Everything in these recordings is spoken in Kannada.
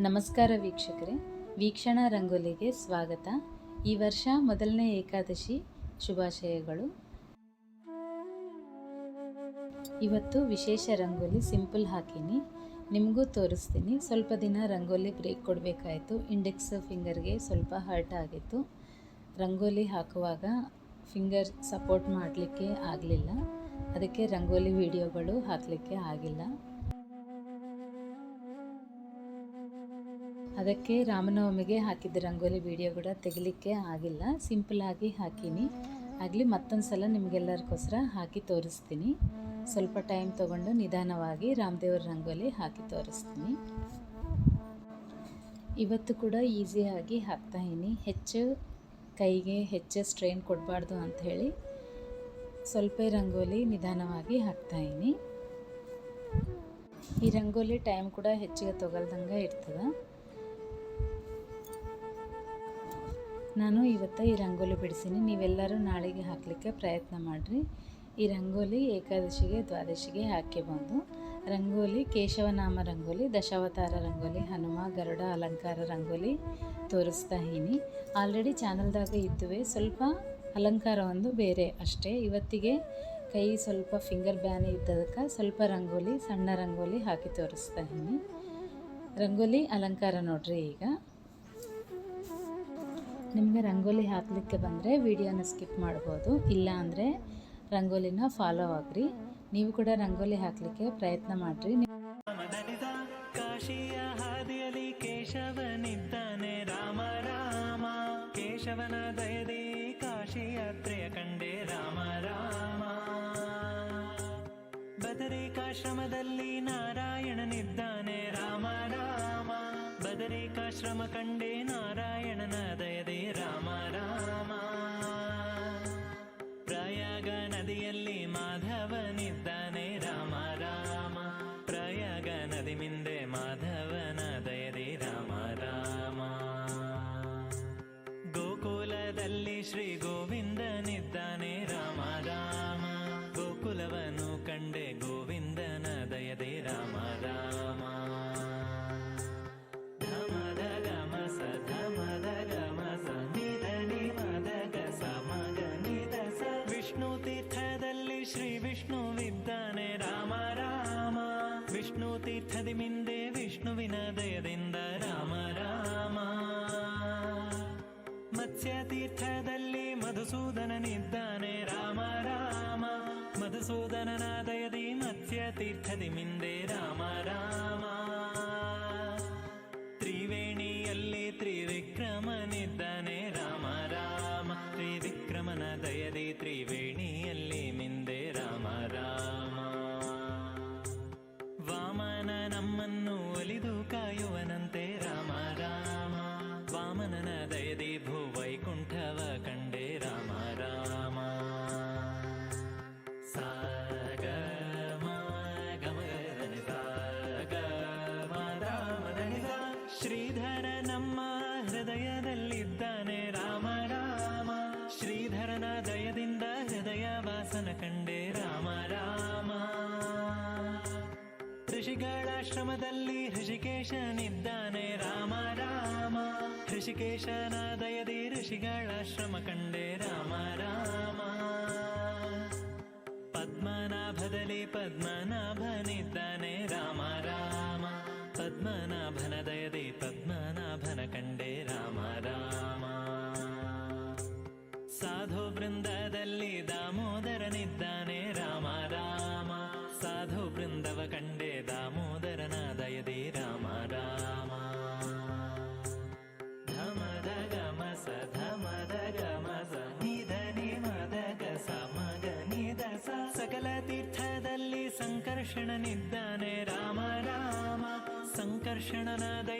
ನಮಸ್ಕಾರ ವೀಕ್ಷಕರೇ. ವೀಕ್ಷಣಾ ರಂಗೋಲಿಗೆ ಸ್ವಾಗತ. ಈ ವರ್ಷ ಮೊದಲನೇ ಏಕಾದಶಿ ಶುಭಾಶಯಗಳು. ಇವತ್ತು ವಿಶೇಷ ರಂಗೋಲಿ ಸಿಂಪಲ್ ಹಾಕೀನಿ. ನಿಮಗೂ ತೋರಿಸ್ತೀನಿ. ಸ್ವಲ್ಪ ದಿನ ರಂಗೋಲಿ ಬ್ರೇಕ್ ಕೊಡಬೇಕಾಯಿತು. ಇಂಡೆಕ್ಸ್ ಫಿಂಗರ್ಗೆ ಸ್ವಲ್ಪ ಹರ್ಟ್ ಆಗಿತ್ತು. ರಂಗೋಲಿ ಹಾಕುವಾಗ ಫಿಂಗರ್ ಸಪೋರ್ಟ್ ಮಾಡಲಿಕ್ಕೆ ಆಗಲಿಲ್ಲ. ಅದಕ್ಕೆ ರಂಗೋಲಿ ವಿಡಿಯೋಗಳು ಹಾಕಲಿಕ್ಕೆ ಆಗಿಲ್ಲ. ಅದಕ್ಕೆ ರಾಮನವಮಿಗೆ ಹಾಕಿದ್ದ ರಂಗೋಲಿ ವಿಡಿಯೋ ಕೂಡ ತೆಗಿಲಿಕ್ಕೆ ಆಗಿಲ್ಲ. ಸಿಂಪಲಾಗಿ ಹಾಕೀನಿ. ಆಗಲಿ ಮತ್ತೊಂದು ಸಲ ನಿಮಗೆಲ್ಲರಿಗೋಸ್ಕರ ಹಾಕಿ ತೋರಿಸ್ತೀನಿ. ಸ್ವಲ್ಪ ಟೈಮ್ ತೊಗೊಂಡು ನಿಧಾನವಾಗಿ ರಾಮದೇವ್ರ ರಂಗೋಲಿ ಹಾಕಿ ತೋರಿಸ್ತೀನಿ. ಇವತ್ತು ಕೂಡ ಈಸಿಯಾಗಿ ಹಾಕ್ತಾಯಿನಿ ಹೆಚ್ಚು ಕೈಗೆ ಹೆಚ್ಚು ಸ್ಟ್ರೈನ್ ಕೊಡಬಾರ್ದು ಅಂಥೇಳಿ ಸ್ವಲ್ಪ ರಂಗೋಲಿ ನಿಧಾನವಾಗಿ ಹಾಕ್ತಾಯಿನಿ ಈ ರಂಗೋಲಿ ಟೈಮ್ ಕೂಡ ಹೆಚ್ಚಿಗೆ ತೊಗೊಳ್ದಂಗೆ ಇರ್ತದೆ. ನಾನು ಇವತ್ತು ಈ ರಂಗೋಲಿ ಬಿಡಿಸೀನಿ ನೀವೆಲ್ಲರೂ ನಾಳೆಗೆ ಹಾಕಲಿಕ್ಕೆ ಪ್ರಯತ್ನ ಮಾಡಿರಿ. ಈ ರಂಗೋಲಿ ಏಕಾದಶಿಗೆ, ದ್ವಾದಶಿಗೆ ಹಾಕಿ ಬಂದು, ರಂಗೋಲಿ ಕೇಶವನಾಮ ರಂಗೋಲಿ, ದಶಾವತಾರ ರಂಗೋಲಿ, ಹನುಮ, ಗರುಡ ಅಲಂಕಾರ ರಂಗೋಲಿ ತೋರಿಸ್ತಾ ಹೀನಿ ಆಲ್ರೆಡಿ ಚಾನಲ್ದಾಗ ಇದ್ದುವೆ ಸ್ವಲ್ಪ ಅಲಂಕಾರ ಒಂದು ಬೇರೆ ಅಷ್ಟೇ. ಇವತ್ತಿಗೆ ಕೈ ಸ್ವಲ್ಪ ಫಿಂಗರ್ ಬ್ಯಾನ್ ಇದ್ದದಕ್ಕೆ ಸ್ವಲ್ಪ ರಂಗೋಲಿ, ಸಣ್ಣ ರಂಗೋಲಿ ಹಾಕಿ ತೋರಿಸ್ತಾ ಇದ್ದೀನಿ. ರಂಗೋಲಿ ಅಲಂಕಾರ ನೋಡ್ರಿ ಈಗ. ನಿಮಗೆ ರಂಗೋಲಿ ಹಾಕಲಿಕ್ಕೆ ಬಂದರೆ ವಿಡಿಯೋನ ಸ್ಕಿಪ್ ಮಾಡ್ಬೋದು, ಇಲ್ಲ ಅಂದರೆ ರಂಗೋಲಿನ ಫಾಲೋ ಆಗ್ರಿ. ನೀವು ಕೂಡ ರಂಗೋಲಿ ಹಾಕಲಿಕ್ಕೆ ಪ್ರಯತ್ನ ಮಾಡಿರಿ. ಕಾಶಿಯ ಹಾದಿಯಲ್ಲಿ ಕೇಶವನಿದ್ದಾನೆ. ರಾಮ ರಾಮ, ಕೇಶವನ ದಯದಿ ಕಾಶಿ ಯಾತ್ರೆಯ ಕಂಡೆ. ರಾಮ ರಾಮ. ಬದರಿಕಾಶ್ರಮದಲ್ಲಿ ನಾರಾಯಣನಿದ್ದಾನೆ. ರಾಮ ರಾಮ. ಬದರಿಕಾಶ್ರಮ ಕಂಡೆ ವಿಷ್ಣು ತೀರ್ಥದಿ ಮಿಂದೆ ವಿಷ್ಣುವಿನ ದಯದಿಂದ ರಾಮ ರಾಮ ಮತ್ಸ್ಯ ತೀರ್ಥದಲ್ಲಿ ಮಧುಸೂದನನಿದ್ದಾನೆ ರಾಮ ರಾಮ ಮಧುಸೂದನನ ದಯದಿ ಮತ್ಸ್ಯ ತೀರ್ಥದಿ ಮಿಂದೆ ರಾಮ ರಾಮ ತ್ರಿವೇಣಿಯಲ್ಲಿ ತ್ರಿವಿಕ್ರಮನಿದ್ದಾನೆ ರಾಮ ರಾಮ ತ್ರಿವಿಕ್ರಮನ ದಯದಿ ತ್ರಿವೇಣಿಯಲ್ಲಿ ಹೃದಯ ವಾಸನ ಕಂಡೆ ರಾಮ ರಾಮ ಋಷಿಗಳಾಶ್ರಮದಲ್ಲಿ ಹೃಷಿಕೇಶನಿದ್ದಾನೆ ರಾಮ ರಾಮ ಹೃಷಿಕೇಶನ ದಯದಿ ಋಷಿಗಳಾಶ್ರಮ ಕಂಡೆ ರಾಮ ರಾಮ ಪದ್ಮನಾಭದಲ್ಲಿ ಪದ್ಮನಾಭನಿದ್ದಾನೆ ರಾಮ ರಾಮ ಪದ್ಮನಾಭನ ದಯದಿ ಪದ್ಮನಾಭನ ಕಂಡೆ ಸಾಧು ಬೃಂದದಲ್ಲಿ ದಾಮೋದರನಿದ್ದಾನೆ. ರಾಮ ರಾಮ. ಸಾಧು ಬೃಂದವ ಕಂಡೆ ದಾಮೋದರನ ದಯದಿ ರಾಮ ರಾಮ. ಧಮದ ಗಮ ಧಮದ ಗಮ ಸ ನಿಧ ನಿಮದ ಗ ಸ, ಮಗ ನಿಧ ಸ ಸಕಲ ತೀರ್ಥದಲ್ಲಿ ಸಂಕರ್ಷಣನಿದ್ದಾನೆ. ರಾಮ ರಾಮ. ಸಂಕರ್ಷಣನ ದಯದಿ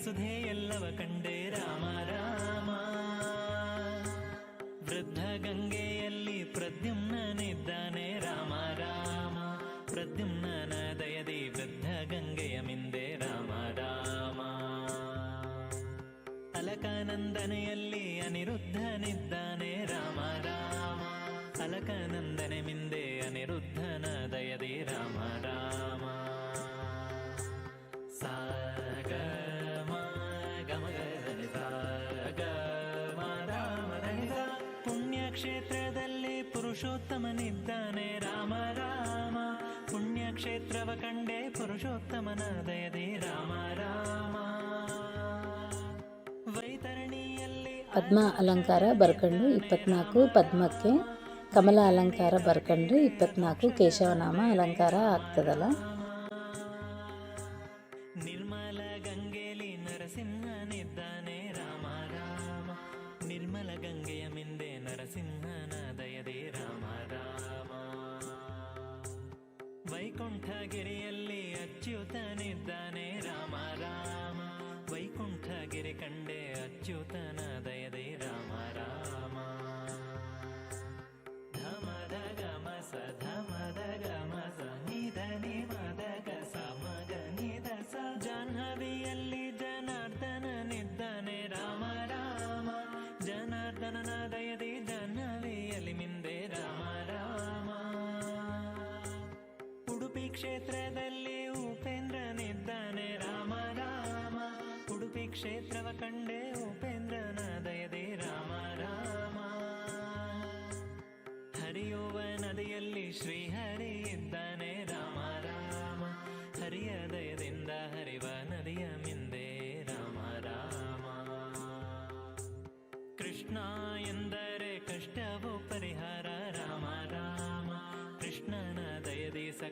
ವಸುಧೆ ಎಲ್ಲವ ಕಂಡೆ. ಪುರುಷೋತ್ತಮನಿದ್ದಾನೆ. ರಾಮ ರಾಮ. ಪುಣ್ಯಕ್ಷೇತ್ರವ ಕಂಡೆ ಪುರುಷೋತ್ತಮನ ದಯದಿ ರಾಮ ರಾಮ. ವೈತರಣಿಯಲ್ಲಿ ಪದ್ಮ ಅಲಂಕಾರ ಬರ್ಕಂಡು ಇಪ್ಪತ್ನಾಲ್ಕು ಪದ್ಮಕ್ಕೆ ಕಮಲ ಅಲಂಕಾರ ಬರ್ಕಂಡು ಇಪ್ಪತ್ನಾಲ್ಕು ಕೇಶವನಾಮ ಅಲಂಕಾರ ಆಗ್ತದಲ್ಲ? ನಿರ್ಮಲ ಗಂಗೆಲಿ ನರಸಿಂಹನಿದ್ದಾನೆ ಕ್ಷೇತ್ರದಲ್ಲಿ ಉಪೇಂದ್ರನಿದ್ದಾನೆ. ರಾಮ ರಾಮ. ಉಡುಪಿ ಕ್ಷೇತ್ರವ ಕಂಡೆ ಉಪೇಂದ್ರನ ದಯದೆ ರಾಮ ರಾಮ. ಹರಿಯುವ ನದಿಯಲ್ಲಿ ಶ್ರೀಹರಿ ಇದ್ದಾನೆ. ರಾಮ ರಾಮ. ಹರಿಯ ದಯದಿಂದ ಹರಿವ ನದಿಯ ಮಿಂದೆ. ರಾಮ ರಾಮ. ಕೃಷ್ಣ ಎಂದರೆ ಕಷ್ಟವು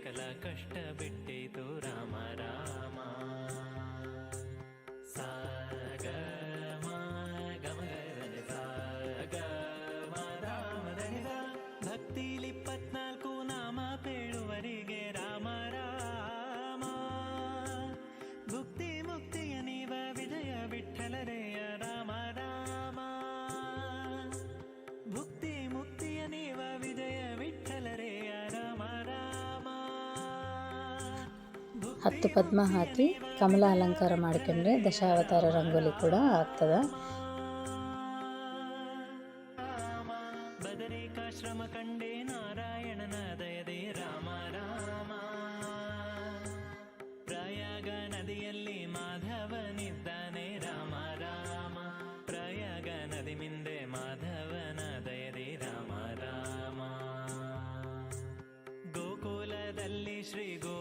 ದಯದಿ ಸಕಲ ಹತ್ತು ಪದ್ಮ ಹಾಕಿ ಕಮಲ ಅಲಂಕಾರ ಮಾಡ್ಕೊಂಡ್ರೆ ದಶಾವತಾರ ರಂಗೋಲಿ ಕೂಡ ಆಗ್ತದೆ. ರಾಮ ಬದರಿಕಾಶ್ರಮ ಕಂಡೆ ನಾರಾಯಣನ ದಯದೆ ರಾಮ ರಾಮ ಪ್ರಯಾಗ ನದಿಯಲ್ಲಿ ಮಾಧವನಿದ್ದಾನೆ ರಾಮ ರಾಮ ಪ್ರಯಾಗ ನದಿ ಮಿಂದೆ ಮಾಧವನ ದಯದೆ ರಾಮ ರಾಮ ಗೋಕುಲದಲ್ಲಿ ಶ್ರೀ ಗೋವಿಂದನಿದ್ದಾನೆ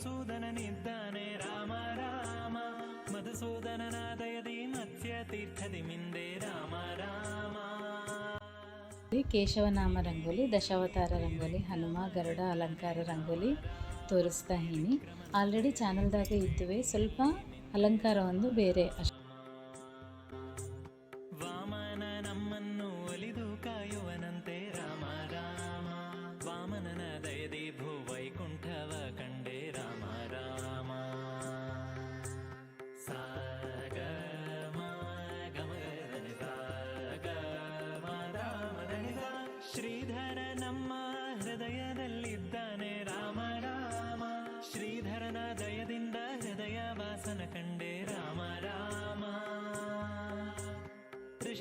ಮಧುಸೂದನನಿದ್ದಾನೆ. ರಾಮ ರಾಮ ಮಧುಸೂದನನ ದಯದಿ ಮತ್ಸ್ಯ ತೀರ್ಥದಿ ಮಿಂದೆ. ರಾಮ ರಾಮ. ಕೇಶವನಾಮ ರಂಗೋಲಿ, ದಶಾವತಾರ ರಂಗೋಲಿ, ಹನುಮ, ಗರುಡ ಅಲಂಕಾರ ರಂಗೋಲಿ ತೋರಿಸ್ತಾ ಇದ್ದೀನಿ. ಆಲ್ರೆಡಿ ಚಾನಲ್ದಾಗ ಇದ್ದುವೆ. ಸ್ವಲ್ಪ ಅಲಂಕಾರ ಒಂದು ಬೇರೆ ಅಷ್ಟೇ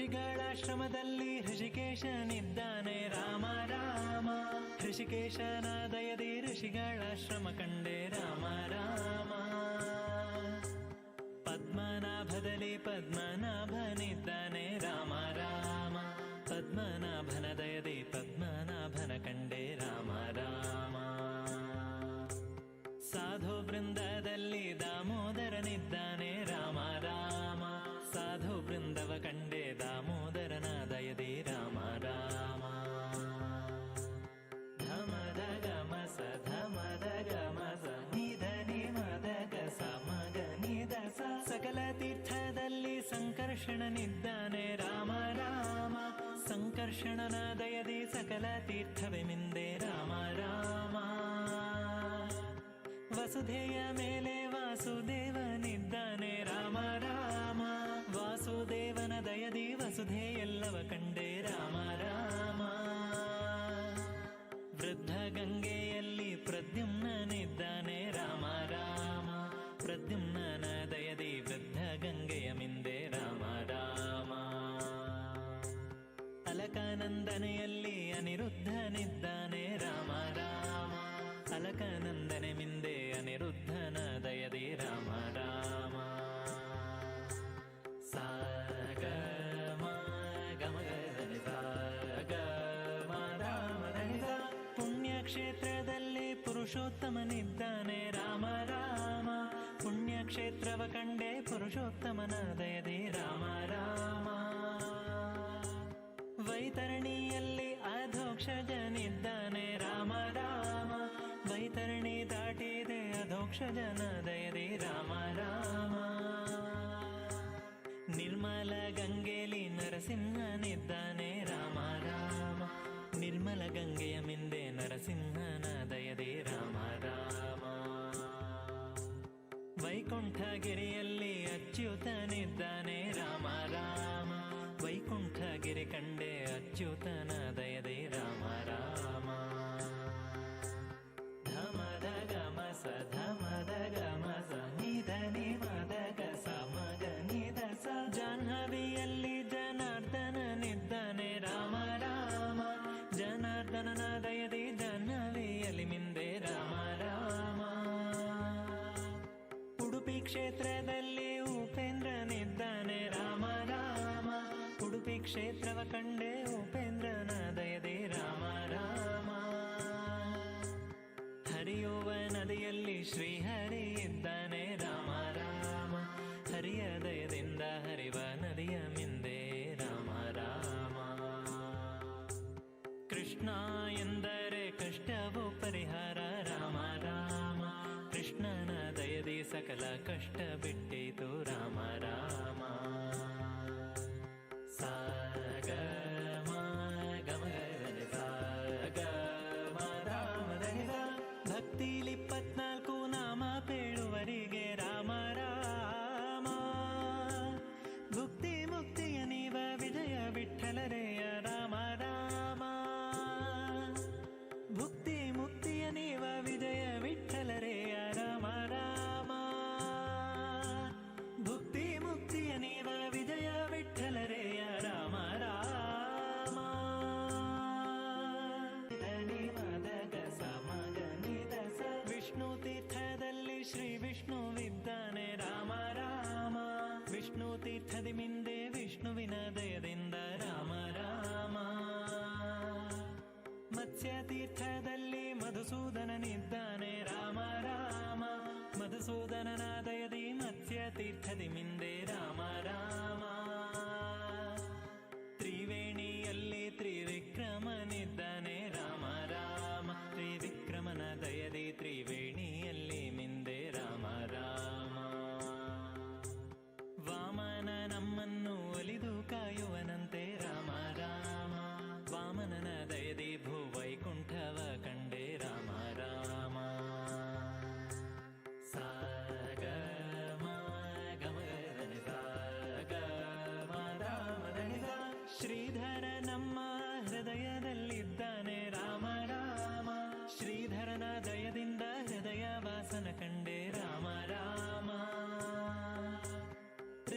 ಋಷಿಗಳಾಶ್ರಮದಲ್ಲಿ ಋಷಿಕೇಶನಿದ್ದಾನೆ ರಾಮ ರಾಮ ಋಷಿಕೇಶನ ದಯದಿ ಋಷಿಗಳಾಶ್ರಮ ಕಂಡೆ ಸಂಕರ್ಷಣನಿದ್ದಾನೆ ರಾಮ ರಾಮ ಸಂಕರ್ಷಣನ ದಯದಿ ಸಕಲ ತೀರ್ಥವೆಮಿಂದೆ ರಾಮ ರಾಮ ವಸುಧೆಯ ಮೇಲೆ ವಾಸುದೇವನಿದ್ದಾನೆ ರಾಮ ರಾಮ ವಾಸುದೇವನ ದಯದಿ ವಸುಧೆಯ ಕ್ಷೇತ್ರದಲ್ಲಿ ಪುರುಷೋತ್ತಮನಿದ್ದಾನೆ ರಾಮ ರಾಮ, ಪುಣ್ಯಕ್ಷೇತ್ರವ ಕಂಡೆ ಪುರುಷೋತ್ತಮನ ದಯದೆ ರಾಮ ರಾಮ. ವೈತರಣಿಯಲ್ಲಿ ಅಧೋಕ್ಷಜನಿದ್ದಾನೆ. ರಾಮ ರಾಮ. ವೈತರಣಿ ದಾಟಿದೆ ಅಧೋಕ್ಷಜನ ದಯದೆ ರಾಮ ರಾಮ. ನಿರ್ಮಲ ಗಂಗೆಲಿ ನರಸಿಂಹನಿದ್ದಾನೆ ರಾಮ ರಾಮ. ನಿರ್ಮಲ ಗಂಗೆಯ ನರಸಿಂಹನ ದಯದೇ ರಾಮ ರಾಮ. ವೈಕುಂಠ ಗಿರಿಯಲ್ಲಿ ಅಚ್ಯುತನ ಕ್ಷೇತ್ರದಲ್ಲಿ ಉಪೇಂದ್ರನಿದ್ದಾನೆ ರಾಮ ರಾಮ. ಉಡುಪಿ ಕ್ಷೇತ್ರವ ಕಂಡೆ ಉಪೇಂದ್ರನ ದಯದೇ ರಾಮ ರಾಮ. ಹರಿಯುವ ನದಿಯಲ್ಲಿ ಶ್ರೀಹರಿ ಕಟ್ಟಬಿಟ್ಟು ಸತ್ಯ ತೀರ್ಥದಲ್ಲಿ ಮಧುಸೂದನನಿಂದ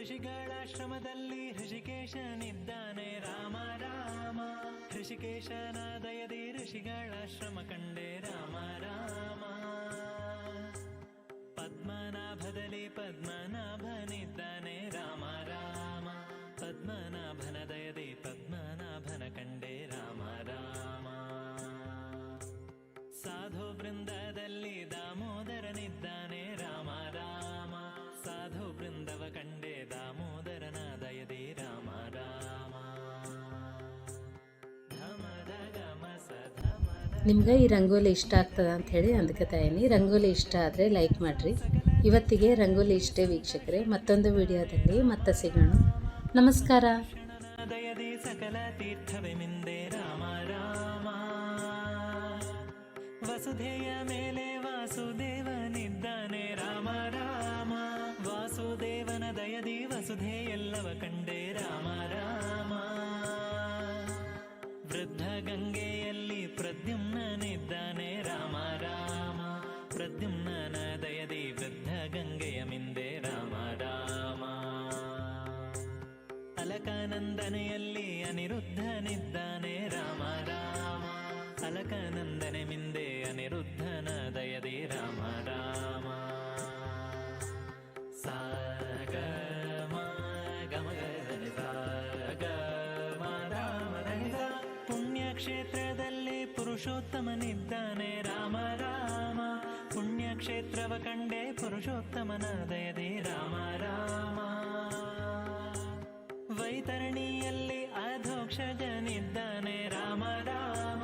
ಋಷಿಗಳಾಶ್ರಮದಲ್ಲಿ ಋಷಿಕೇಶನಿದ್ದಾನೆ ರಾಮ ರಾಮ. ಹೃಷಿಕೇಶನ ದಯದಿ ಋಷಿಗಳಾಶ್ರಮ ಕಂಡೆ. ರಾಮ ರಾಮ. ನಿಮ್ಗೆ ಈ ರಂಗೋಲಿ ಇಷ್ಟ ಆಗ್ತದ ಅಂತ ಹೇಳಿ ಅಂದ್ಕೋತಾಯಿನಿ ರಂಗೋಲಿ ಇಷ್ಟ ಆದರೆ ಲೈಕ್ ಮಾಡಿರಿ. ಇವತ್ತಿಗೆ ರಂಗೋಲಿ ಇಷ್ಟೇ ವೀಕ್ಷಕರೇ. ಮತ್ತೊಂದು ವಿಡಿಯೋದಲ್ಲಿ ಮತ್ತೆ ಸಿಗೋಣ. ನಮಸ್ಕಾರ. ಸಕಲ ತೀರ್ಥವೆಂದೇ ರಾಮ ರಾಮ ವಸುಧೆಯ ಮೇಲೆ ವಾಸುದೇವನಿದ್ದಾನೆ ರಾಮ ರಾಮ. ವಾಸುದೇವನ ದಯದಿ ವಸುದೇ ಪುರುಷೋತ್ತಮನಿದ್ದಾನೆ ರಾಮ ರಾಮ, ಪುಣ್ಯಕ್ಷೇತ್ರವ ಕಂಡೆ ಪುರುಷೋತ್ತಮನ ದಯದಿ ರಾಮ ರಾಮ, ವೈತರಣಿಯಲ್ಲಿ ಅಧೋಕ್ಷಜನಿದ್ದಾನೆ. ರಾಮ ರಾಮ,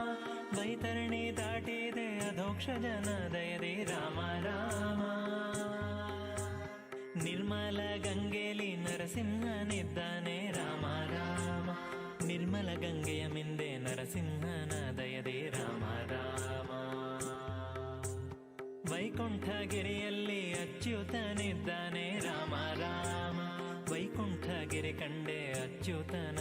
ವೈತರಣಿ ದಾಟಿದೆ ಅಧೋಕ್ಷಜನ ದಯದಿ ರಾಮ ರಾಮ, ನಿರ್ಮಲ ಗಂಗೆಲಿ ನರಸಿಂಹನಿದ್ದಾನೆ ರಾಮ ರಾಮ ನಿರ್ಮಲ ಗಂಗೆಯ ಮಿಂದೆ ನರಸಿಂಹನ ದಯದಿ ರಾಮ ರಾಮ ವೈಕುಂಠಗಿರಿಯಲ್ಲಿ ಅಚ್ಯುತನಿದ್ದಾನೆ ರಾಮ ರಾಮ ವೈಕುಂಠಗಿರಿ ಕಂಡೆ ಅಚ್ಯುತನ